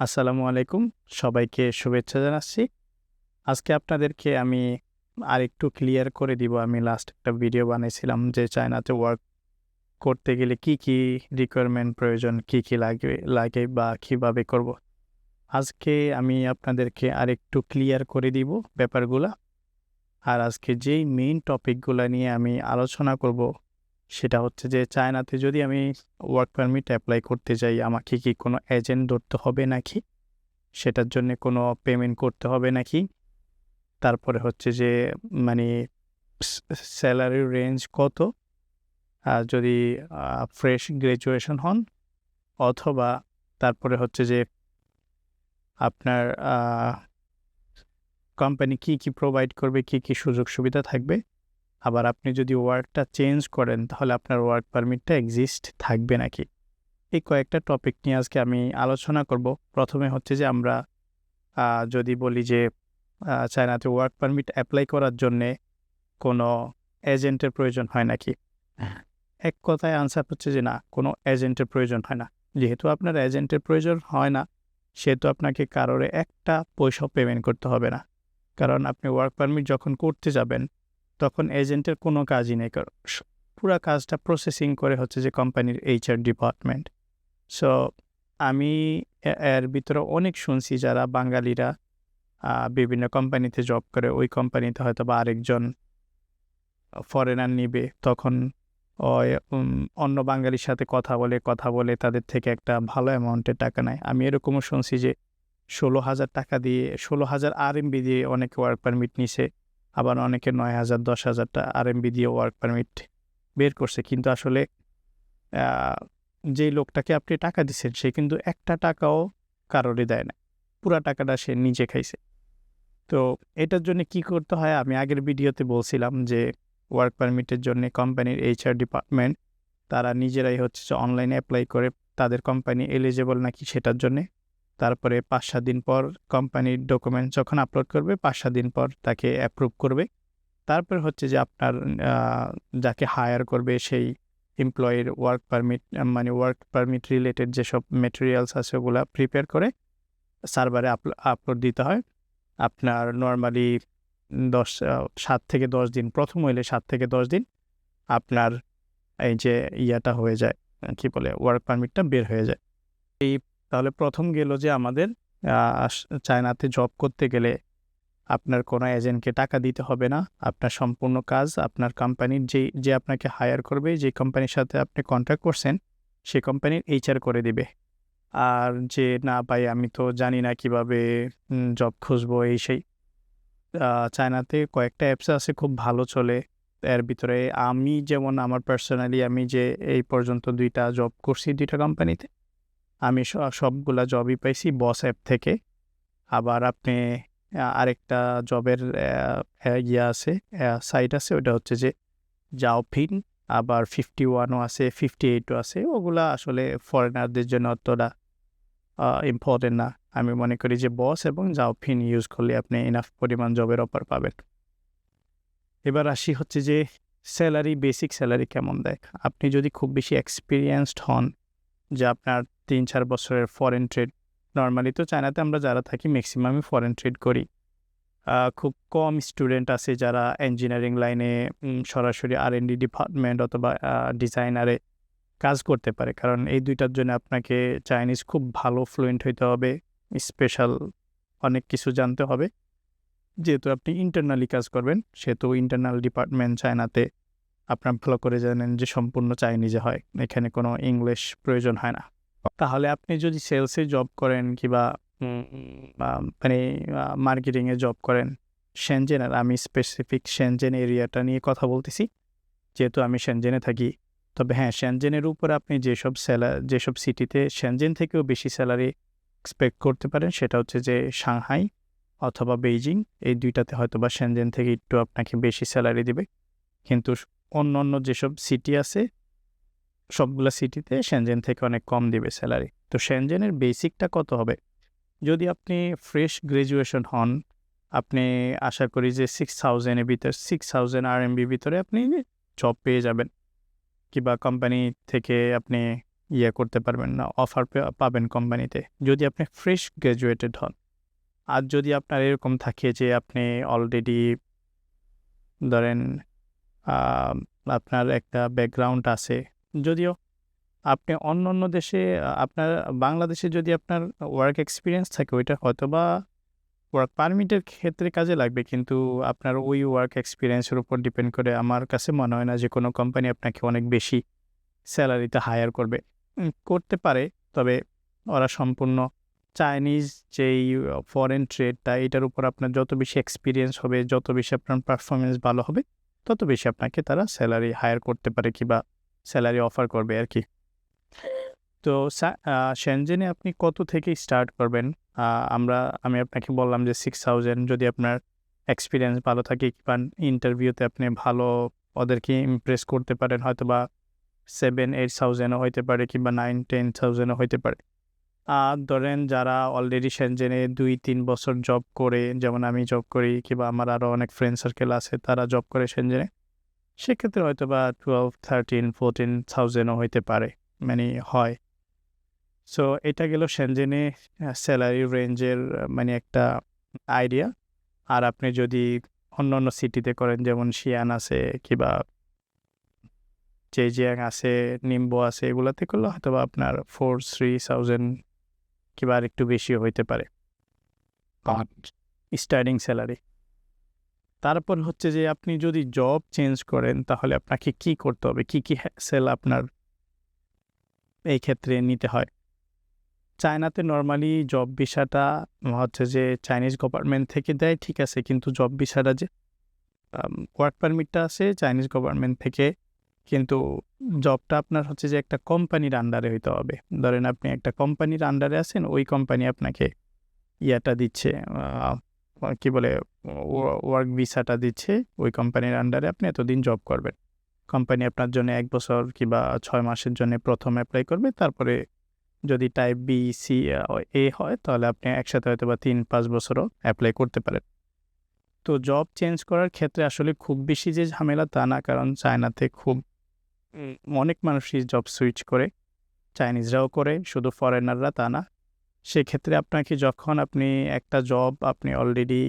আসসালামু আলাইকুম। সবাইকে শুভেচ্ছা জানাচ্ছি। আজকে আপনাদেরকে আমি আরেকটু ক্লিয়ার করে দিব। আমি লাস্ট একটা ভিডিও বানিয়েছিলাম যে চায়নাতে ওয়ার্ক করতে গেলে কি কি রিকোয়ারমেন্ট প্রয়োজন, কি কি লাগবে লাগে বা কীভাবে করব। আজকে আমি আপনাদেরকে আরেকটু ক্লিয়ার করে দিব ব্যাপারগুলো। আর আজকে যেই মেইন টপিকগুলো নিয়ে আমি আলোচনা করব সেটা হচ্ছে যে চায়নাতে যদি আমি ওয়ার্ক পারমিট অ্যাপ্লাই করতে যাই, আমাকে কি কোনো এজেন্ট ধরতে হবে নাকি? সেটার জন্য কোনো পেমেন্ট করতে হবে নাকি? তারপরে হচ্ছে যে মানে স্যালারি রেঞ্জ কত? আর যদি ফ্রেশ গ্র্যাজুয়েশন হন, অথবা তারপরে হচ্ছে যে আপনার কোম্পানি কি কি প্রোভাইড করবে, কি কি সুযোগ সুবিধা থাকবে আবার আপনি যদি ওয়ার্কটা চেঞ্জ করেন, তাহলে আপনার ওয়ার্ক পারমিটটা এক্সিস্ট থাকবে নাকি? এই কয়েকটা টপিক নিয়ে আজকে আমি আলোচনা করব। প্রথমে হচ্ছে যে আমরা যদি বলি যে চায়নাতে ওয়ার্ক পারমিট অ্যাপ্লাই করার জন্যে কোনো এজেন্টের প্রয়োজন হয় নাকি? এক কথায় আনসার হচ্ছে যে না, কোনো এজেন্টের প্রয়োজন হয় না। যেহেতু আপনার এজেন্টের প্রয়োজন হয় না, সেহেতু আপনাকে কারোরে একটা পয়সা পেমেন্ট করতে হবে না। কারণ আপনি ওয়ার্ক পারমিট যখন করতে যাবেন তখন এজেন্টের কোনো কাজই নেই পুরো কাজটা প্রসেসিং করে হচ্ছে যে কোম্পানির এইচআর ডিপার্টমেন্ট সো আমি এর ভিতরে অনেক শুনছি যারা বাঙালিরা বিভিন্ন কোম্পানিতে জব করে, ওই কোম্পানিতে হয়তো বা আরেকজন ফরেনার নিবে, তখন অন্য বাঙালির সাথে কথা বলে কথা বলে তাদের থেকে একটা ভালো অ্যামাউন্টের টাকা নেয়। আমি এরকমও শুনছি যে ষোলো হাজার টাকা দিয়ে, ষোলো হাজার আর এমবি দিয়ে অনেকে ওয়ার্ক পারমিট নিছে। আবার অনেকে নয় হাজার, দশ হাজারটা আর এমবি দিয়ে ওয়ার্ক পারমিট বের করছে। কিন্তু আসলে যেই লোকটাকে আপনি টাকা দিচ্ছেন সে কিন্তু একটা টাকাও কারোরই দেয় না। পুরা টাকাটা সে নিজে খাইছে। তো এটার জন্য কি করতে হয়? আমি আগের ভিডিওতে বলছিলাম যে ওয়ার্ক পারমিটের জন্য কোম্পানির এইচআর ডিপার্টমেন্ট তারা নিজেরাই হচ্ছে অনলাইনে অ্যাপ্লাই করে, তাদের কোম্পানি এলিজেবল নাকি সেটার জন্যে। তারপরে পাঁচ সাত দিন পর কোম্পানির ডকুমেন্ট যখন আপলোড করবে, পাঁচ সাত দিন পর তাকে অ্যাপ্রুভ করবে। তারপর হচ্ছে যে আপনার যাকে হায়ার করবে সেই এমপ্লয়ির ওয়ার্ক পারমিট মানে ওয়ার্ক পারমিট রিলেটেড যেসব মেটেরিয়ালস আছে ওগুলো প্রিপেয়ার করে সার্ভারে আপলোড দিতে হয়। আপনার নর্মালি দশ, সাত থেকে দশ দিন, প্রথম হইলে সাত থেকে দশ দিন আপনার এই যে ইয়াটা হয়ে যায়, কি বলে ওয়ার্ক পারমিটটা বের হয়ে যায়। এই তাহলে প্রথম গেল যে আমাদের চায়নাতে জব করতে গেলে আপনার কোনো এজেন্টকে টাকা দিতে হবে না। আপনার সম্পূর্ণ কাজ, আপনার কোম্পানির যে যে আপনাকে হায়ার করবে, যে কোম্পানির সাথে আপনি কন্ট্যাক্ট করছেন, সে কোম্পানির এইচআর করে দিবে। আর যে, না ভাই, আমি তো জানি না কীভাবে জব খুঁজবো, এই সেই। চায়নাতে কয়েকটা অ্যাপস আছে, খুব ভালো চলে। এর ভিতরে আমি যেমন, আমার পার্সোনালি আমি যে, এই পর্যন্ত দুইটা জব করছি দুইটা কোম্পানিতে আমি সবগুলা জবই পাইছি বস অ্যাপ থেকে। আবার আপনি আরেকটা জবের ইয়ে আছে সাইট আছে ওটা হচ্ছে যে জাওফিন আবার ফিফটি ওয়ানও আছে ফিফটি এইটও আছে, ওগুলা আসলে ফরেনারদের জন্য অতটা ইম্পর্টেন্ট না। আমি মনে করি যে বস এবং জাওফিন ইউজ করলে আপনি ইনাফ পরিমাণ জবের অফার পাবেন। এবার আসি হচ্ছে যে স্যালারি বেসিক স্যালারি কেমন দেয় আপনি যদি খুব বেশি এক্সপিরিয়েন্সড হন যে আপনার তিন চার বছরের ফরেন ট্রেড নর্মালি তো চায়নাতে আমরা যারা থাকি ম্যাক্সিমামই ফরেন ট্রেড করি। খুব কম স্টুডেন্ট আছে যারা ইঞ্জিনিয়ারিং লাইনে সরাসরি আর এন ডি ডিপার্টমেন্ট অথবা ডিজাইনারে কাজ করতে পারে। কারণ এই দুইটার জন্য আপনাকে চাইনিজ খুব ভালো ফ্লুয়েন্ট হইতে হবে স্পেশাল অনেক কিছু জানতে হবে। যেহেতু আপনি ইন্টারনালি কাজ করবেন, সেহেতু ইন্টারনাল ডিপার্টমেন্ট চায়নাতে আপনার ভালো করে জানেন যে সম্পূর্ণ চাইনিজে হয়। এখানে কোনো ইংলিশ প্রয়োজন হয় না। তাহলে আপনি যদি সেলসে জব করেন কিংবা মানে মার্কেটিংয়ে জব করেন সেনজেন আর আমি স্পেসিফিক সেনজেন এরিয়াটা নিয়ে কথা বলতেছি। যেহেতু আমি সেনজেনে থাকি, তবে হ্যাঁ সেনজেনের উপরে আপনি যেসব স্যালার যেসব সিটিতে সেনজেন থেকেও বেশি স্যালারি এক্সপেক্ট করতে পারেন, সেটা হচ্ছে যে সাংহাই অথবা বেইজিং এই দুইটাতে হয়তো বা সেনজেন থেকে একটু আপনাকে বেশি স্যালারি দিবে। কিন্তু অন্য অন্য যেসব সিটি আছে, সবগুলো সিটিতে সেনজেন থেকে অনেক কম দিবে স্যালারি তো সেনজেনের বেসিকটা কত হবে? যদি আপনি ফ্রেশ গ্র্যাজুয়েশন হন, আপনি আশা করি যে সিক্স থাউজেন্ডের ভিতরে সিক্স থাউজেন্ড আর এমবির ভিতরে আপনি জব পেয়ে যাবেন। কিংবা কোম্পানি থেকে আপনি ইয়ে করতে পারবেন না অফার পাবেন কোম্পানিতে যদি আপনি ফ্রেশ গ্র্যাজুয়েটেড হন। আর যদি আপনার এরকম থাকে যে আপনি অলরেডি ধরেন আপনার একটা ব্যাকগ্রাউন্ড আছে। যদিও আপনি অন্য অন্য দেশে, আপনার বাংলাদেশে যদি আপনার ওয়ার্ক এক্সপিরিয়েন্স থাকে, ওইটা হয়তো বা ওয়ার্ক পারমিটের ক্ষেত্রে কাজে লাগবে। কিন্তু আপনার ওই ওয়ার্ক এক্সপিরিয়েন্সের উপর ডিপেন্ড করে আমার কাছে মনে হয় না যে কোনো কোম্পানি আপনাকে অনেক বেশি স্যালারিতে হায়ার করবে। করতে পারে, তবে ওরা সম্পূর্ণ চাইনিজ যেই ফরেন ট্রেডটা এটার উপর আপনার যত বেশি এক্সপিরিয়েন্স হবে, যত বেশি আপনার পারফরমেন্স ভালো হবে তত বেশি আপনাকে তারা স্যালারি হায়ার করতে পারে কিংবা স্যালারি অফার করবে আর কি তো সেনজেনে আপনি কত থেকে স্টার্ট করবেন? আমরা, আমি আপনাকে বললাম যে সিক্স থাউজেন্ড যদি আপনার এক্সপিরিয়েন্স ভালো থাকে কিংবা ইন্টারভিউতে আপনি ভালো ওদেরকে ইমপ্রেস করতে পারেন হয়তো বা সেভেন এইট থাউজেন্ডও হইতে পারে কিংবা নাইন টেন থাউজেন্ডও হইতে পারে। ধরেন যারা অলরেডি সেনজেনে দুই তিন বছর জব করে, যেমন আমি জব করি কিংবা আমার আরও অনেক ফ্রেন্ড সার্কেল আছে, তারা জব করে সেনজেনে সেক্ষেত্রে হয়তো বা টুয়েলভ থার্টিন ফোরটিন থাউজেন্ডও হইতে পারে মানে হয়। সো এটা গেল সেনজেনে স্যালারি রেঞ্জের মানে একটা আইডিয়া আর আপনি যদি অন্য অন্য সিটিতে করেন, যেমন শিয়ান আছে কিংবা জেজিয়াং আছে নিম্বো আছে, এগুলোতে করলে হয়তো আপনার ফোর থ্রি থাউজেন্ড কিংবা আর একটু বেশি হইতে পারে। স্টার্টিং স্যালারি তারপর হচ্ছে যে আপনি যদি জব চেঞ্জ করেন তাহলে আপনাকে কি করতে হবে? কি কি সেল আপনার এই ক্ষেত্রে নিতে হয়? চায়নাতে নর্মালি জব ভিসাটা হচ্ছে যে চাইনিজ গভর্নমেন্ট থেকে দেয় ঠিক আছে কিন্তু জব ভিসাটা যে ওয়ার্ক পারমিটটা আছে চাইনিজ গভর্নমেন্ট থেকে কিন্তু জবটা আপনার হচ্ছে যে একটা কোম্পানির আন্ডারে হইতে হবে। ধরেন আপনি একটা কোম্পানির আন্ডারে আছেন, ওই কোম্পানি আপনাকে ইয়াটা দিচ্ছে কি বলে ওয়ার্ক ভিসাটা দিচ্ছে, ওই কোম্পানির আন্ডারে আপনি এতদিন জব করবেন। কোম্পানি আপনার জন্য এক বছর কিংবা ছয় মাসের জন্য প্রথম অ্যাপ্লাই করবে, তারপরে যদি টাইপ বি সি এ হয়, তাহলে আপনি একসাথে হয়তো বা তিন, পাঁচ বছরও অ্যাপ্লাই করতে পারেন। তো জব চেঞ্জ করার ক্ষেত্রে আসলে খুব বেশি যে ঝামেলা তা না, কারণ চায়নাতে খুব অনেক মানুষই জব সুইচ করে চাইনিজরাও করে, শুধু ফরেনাররা তা না। সেক্ষেত্রে আপনাকে যখন আপনি একটা জব আপনি অলরেডি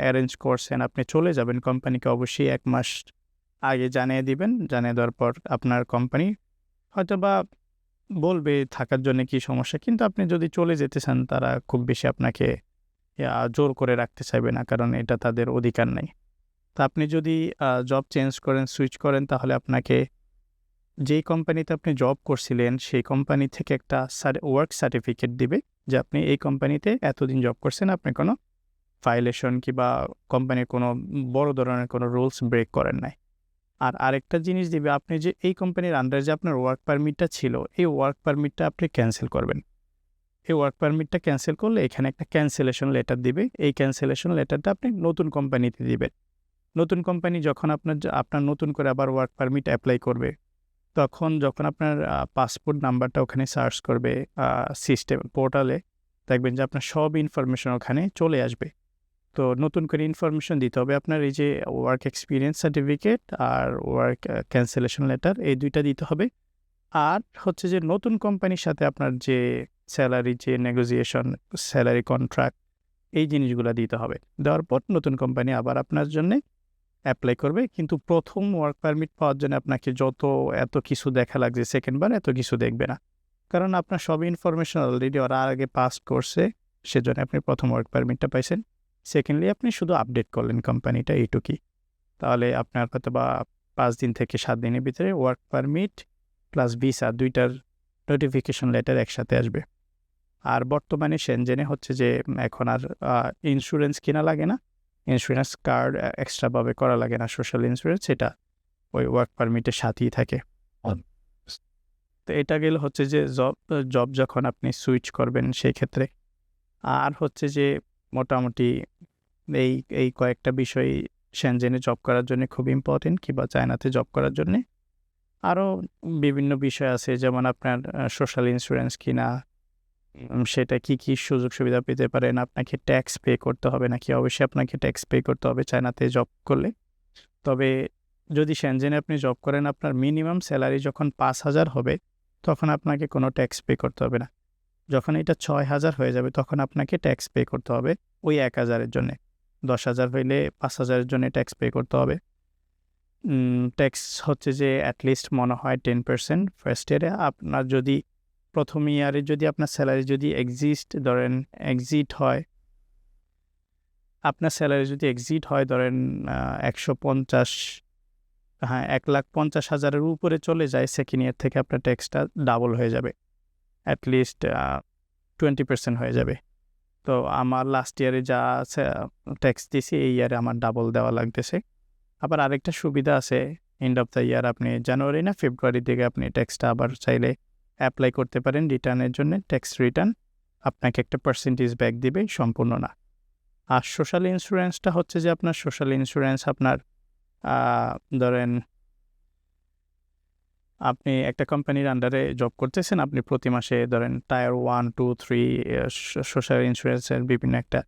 অ্যারেঞ্জ করছেন, আপনি চলে যাবেন কোম্পানিকে অবশ্যই এক মাস আগে জানিয়ে দিবেন। জানিয়ে দেওয়ার পর আপনার কোম্পানি হয়তো বা বলবে থাকার জন্য কি সমস্যা, কিন্তু আপনি যদি চলে যেতে চান, তারা খুব বেশি আপনাকে জোর করে রাখতে চাইবে না, কারণ এটা তাদের অধিকার নেই। তা আপনি যদি জব চেঞ্জ করেন সুইচ করেন, তাহলে আপনাকে যেই কোম্পানিতে আপনি জব করছিলেন, সেই কোম্পানি থেকে একটা ওয়ার্ক সার্টিফিকেট দিবে যে আপনি এই কোম্পানিতে এতদিন জব করছেন, আপনি কোনো ভাইলেশন কিংবা কোম্পানির কোনো বড় ধরনের কোনো রুলস ব্রেক করেন নাই। আর আরেকটা জিনিস দিবে আপনি যে এই কোম্পানির আন্ডারে যে আপনার ওয়ার্ক পারমিটটা ছিল, এই ওয়ার্ক পারমিটটা আপনি ক্যান্সেল করবেন। এই ওয়ার্ক পারমিটটা ক্যান্সেল করলে এখানে একটা ক্যান্সেলেশন লেটার দিবে। এই ক্যান্সেলেশন লেটারটা আপনি নতুন কোম্পানিতে দিবেন। নতুন কোম্পানি যখন আপনার আপনার নতুন করে আবার ওয়ার্ক পারমিট অ্যাপ্লাই করবে তখন যখন আপনার পাসপোর্ট নাম্বারটা ওখানে সার্চ করবে সিস্টেম পোর্টালে দেখবেন যে আপনার সব ইনফরমেশন ওখানে চলে আসবে। তো নতুন করে ইনফরমেশন দিতে হবে আপনার এই যে ওয়ার্ক এক্সপিরিয়েন্স সার্টিফিকেট আর ওয়ার্ক ক্যান্সেলেশন লেটার এই দুইটা দিতে হবে। আর হচ্ছে যে নতুন কোম্পানির সাথে আপনার যে স্যালারি যে নেগোসিয়েশন স্যালারি কন্ট্রাক্ট এই জিনিসগুলো দিতে হবে। দেওয়ার পর নতুন কোম্পানি আবার আপনার জন্যে অ্যাপ্লাই করবে। কিন্তু প্রথম ওয়ার্ক পারমিট পাওয়ার জন্য আপনাকে যত, এত কিছু দেখা লাগছে সেকেন্ডবার এত কিছু দেখবে না। কারণ আপনার সব ইনফরমেশন অলরেডি ওরা আগে পাস করছে, সেজন্য আপনি প্রথম ওয়ার্ক পারমিটটা পাইছেন। সেকেন্ডলি আপনি শুধু আপডেট করলেন কোম্পানিটা এইটুকুই। তাহলে আপনার হয়তো বা পাঁচ দিন থেকে সাত দিনের ভিতরে ওয়ার্ক পারমিট প্লাস ভিসা দুইটার নোটিফিকেশন লেটার একসাথে আসবে। আর বর্তমানে সেনজেনে হচ্ছে যে, এখন আর ইন্স্যুরেন্স কেনা লাগে না। ইন্স্যুরেন্স কার্ড এক্সট্রাভাবে করা লাগে না সোশ্যাল ইন্স্যুরেন্স এটা ওই ওয়ার্ক পারমিটের সাথেই থাকে। তো এটা গেল হচ্ছে যে জব জব যখন আপনি সুইচ করবেন সেই ক্ষেত্রে আর হচ্ছে যে মোটামুটি এই এই কয়েকটা বিষয় সেনজেনে জব করার জন্য খুব ইম্পর্টেন্ট কিংবা চায়নাতে জব করার জন্যে। আরও বিভিন্ন বিষয় আছে যেমন আপনার সোশ্যাল ইন্স্যুরেন্স কিনা সেটা কি কি সুযোগ সুবিধা পেতে পারেন? আপনাকে ট্যাক্স পে করতে হবে নাকি? অবশ্যই আপনাকে ট্যাক্স পে করতে হবে চায়নাতে জব করলে। তবে যদি সেনজেনে আপনি জব করেন, আপনার মিনিমাম স্যালারি যখন পাঁচ হাজার হবে, তখন আপনাকে কোনো ট্যাক্স পে করতে হবে না। যখন এটা ছয় হাজার হয়ে যাবে, তখন আপনাকে ট্যাক্স পে করতে হবে ওই এক হাজারের জন্যে। দশ হাজার হইলে পাঁচ হাজারের জন্য ট্যাক্স পে করতে হবে। ট্যাক্স হচ্ছে যে অ্যাটলিস্ট মনে হয় টেন পার্সেন্ট ফার্স্ট ইয়ারে আপনার যদি প্রথম ইয়ারে যদি আপনার স্যালারি যদি এক্সিস্ট ধরেন এক্সিট হয়, আপনার স্যালারি যদি এক্সিট হয় ধরেন একশো পঞ্চাশ হ্যাঁ এক লাখ পঞ্চাশ হাজারের উপরে চলে যায় সেকেন্ড ইয়ার থেকে আপনার ট্যাক্সটা ডাবল হয়ে যাবে। অ্যাটলিস্ট টোয়েন্টি পার্সেন্ট হয়ে যাবে। তো আমার লাস্ট ইয়ারে যা ট্যাক্স দিছি, এই ইয়ারে আমার ডাবল দেওয়া লাগতেছে। আবার আরেকটা সুবিধা আছে এন্ড অফ দ্য ইয়ার আপনি জানুয়ারি না ফেব্রুয়ারি থেকে আপনি ট্যাক্সটা আবার চাইলে অ্যাপ্লাই করতে পারেন রিটার্নের জন্য ট্যাক্স রিটার্ন আপনাকে একটা পার্সেন্টেজ ব্যাক দিবে, সম্পূর্ণ না। আর সোশ্যাল ইন্স্যুরেন্সটা হচ্ছে যে আপনার সোশ্যাল ইন্স্যুরেন্স আপনার ধরেন আপনি একটা কোম্পানির আন্ডারে জব করতেছেন, আপনি প্রতি মাসে ধরেন tier one two three social ইন্স্যুরেন্সের বিভিন্ন একটা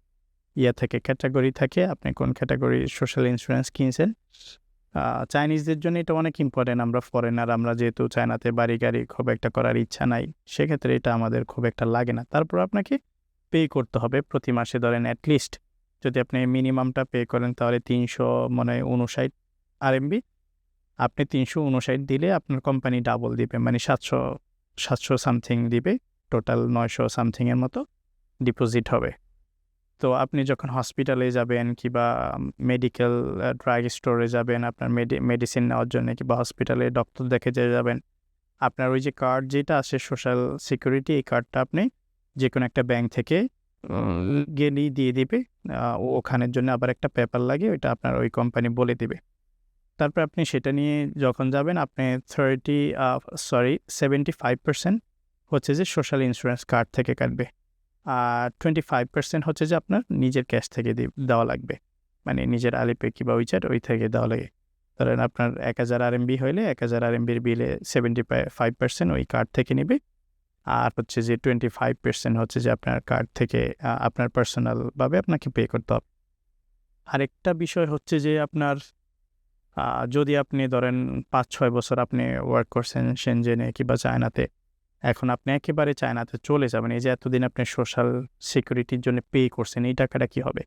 ইয়ে থাকে ক্যাটাগরি থাকে, আপনি কোন ক্যাটাগরি সোশ্যাল ইন্স্যুরেন্স কিনছেন চাইনিজদের জন্য এটা অনেক ইম্পর্টেন্ট আমরা ফরেনার আমরা যেহেতু চায়নাতে বাড়ি গাড়ি খুব একটা করার ইচ্ছা নাই, সেক্ষেত্রে এটা আমাদের খুব একটা লাগে না। তারপর আপনাকে পে করতে হবে প্রতি মাসে ধরেন অ্যাটলিস্ট যদি আপনি মিনিমামটা পে করেন তাহলে তিনশো মানে উনষাট আরএমবি আপনি তিনশো উনষাট দিলে আপনার কোম্পানি ডাবল দিবে মানে সাতশো সাতশো সামথিং দিবে টোটাল নয়শো সামথিংয়ের মতো ডিপোজিট হবে। তো আপনি যখন হসপিটালে যাবেন কিংবা মেডিকেল ড্রাগ স্টোরে যাবেন, আপনার মেডি মেডিসিন নেওয়ার জন্য কিংবা হসপিটালে ডক্টর দেখে যে যাবেন, আপনার ওই যে কার্ড যেটা আছে সোশ্যাল সিকিউরিটি এই কার্ডটা আপনি যে কোনো একটা ব্যাংক থেকে গেলেই দিয়ে দিবে ওখানের জন্য আবার একটা পেপার লাগে, ওইটা আপনার ওই কোম্পানি বলে দিবে। তারপর আপনি সেটা নিয়ে যখন যাবেন, আপনি thirty sorry seventy five percent হচ্ছে যে সোশ্যাল ইন্স্যুরেন্স কার্ড থেকে কাটবে। আর টোয়েন্টি ফাইভ পার্সেন্ট হচ্ছে যে আপনার নিজের ক্যাশ থেকে দেওয়া লাগবে। মানে নিজের আলিপে কিংবা উইচ্যাট ওই থেকে দেওয়া লাগে। ধরেন আপনার এক হাজার আর এমবি হইলে এক হাজার আর এমবির বিলে সেভেন্টি ফাইভ পার্সেন্ট ওই কার্ড থেকে নেবে। আর হচ্ছে যে টোয়েন্টি ফাইভ পার্সেন্ট হচ্ছে যে আপনার কার্ড থেকে আপনার পার্সোনালভাবে আপনাকে পে করতে হবে। আরেকটা বিষয় হচ্ছে যে আপনার যদি আপনি ধরেন পাঁচ ছয় বছর আপনি ওয়ার্ক করছেন সেনজেনে কিংবা চায়নাতে এখন আপনি একেবারে চায়নাতে চলে যাবেন, এই যে এতদিন আপনি সোশ্যাল সিকিউরিটির জন্য পে করছেন, এই টাকাটা কি হবে?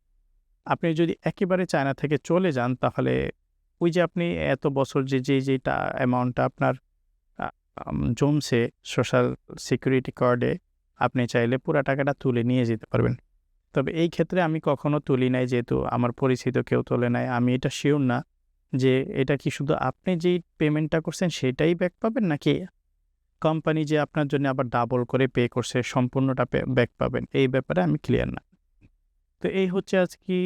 আপনি যদি একেবারে চায়না থেকে চলে যান, তাহলে ওই যে আপনি এত বছর যে যে যেটা অ্যামাউন্টটা আপনার জমছে সোশ্যাল সিকিউরিটি কার্ডে, আপনি চাইলে পুরো টাকাটা তুলে নিয়ে যেতে পারবেন। তবে এই ক্ষেত্রে আমি কখনো তুলি নাই, যেহেতু আমার পরিচিত কেউ তোলে নাই, আমি এটা শিওর না যে, এটা কি শুধু আপনি যেই পেমেন্টটা করছেন, সেটাই ব্যাক পাবেন, নাকি কোম্পানি যে আপনার জন্য আবার ডাবল করে পে করছে, সম্পূর্ণটা ব্যাক পাবেন। এই ব্যাপারে আমি ক্লিয়ার না। তো এই হচ্ছে আজ কি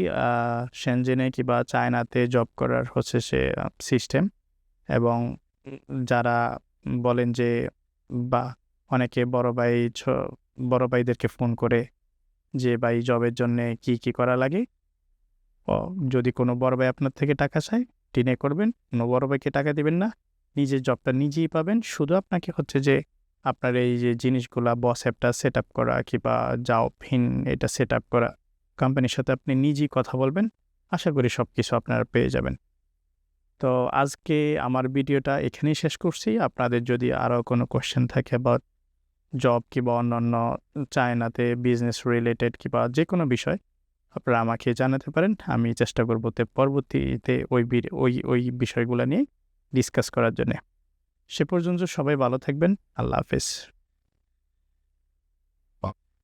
সেনজেনে কিংবা চায়নাতে জব করার হচ্ছে সে সিস্টেম এবং যারা বলেন যে, বা অনেকে বড় ভাই বড় ভাইদেরকে ফোন করে যে, ভাই জবের জন্যে কি কি করা লাগে? ও, যদি কোনো বড় ভাই আপনার থেকে টাকা চায়, টিনে করবেন। কোনো বড় ভাইকে টাকা দিবেন না। নিজের জবটা নিজেই পাবেন। শুধু আপনাকে হচ্ছে যে আপনার এই যে জিনিসগুলা বস অ্যাপটা সেট আপ করা কিংবা যাও ফিন এটা সেট আপ করা কোম্পানির সাথে আপনি নিজেই কথা বলবেন। আশা করি সব কিছু আপনারা পেয়ে যাবেন। তো আজকে আমার ভিডিওটা এখানেই শেষ করছি। আপনাদের যদি আরও কোনো কোয়েশ্চেন থাকে বা জব কিংবা অন্যান্য চায়নাতে বিজনেস রিলেটেড কিংবা যে কোনো বিষয়, আপনারা আমাকে জানাতে পারেন। আমি চেষ্টা করব পরবর্তীতে ওই ওই ওই বিষয়গুলো নিয়ে ডিসকাস করার জন্যে। সে পর্যন্ত সবাই ভালো থাকবেন। আল্লাহ হাফেজ।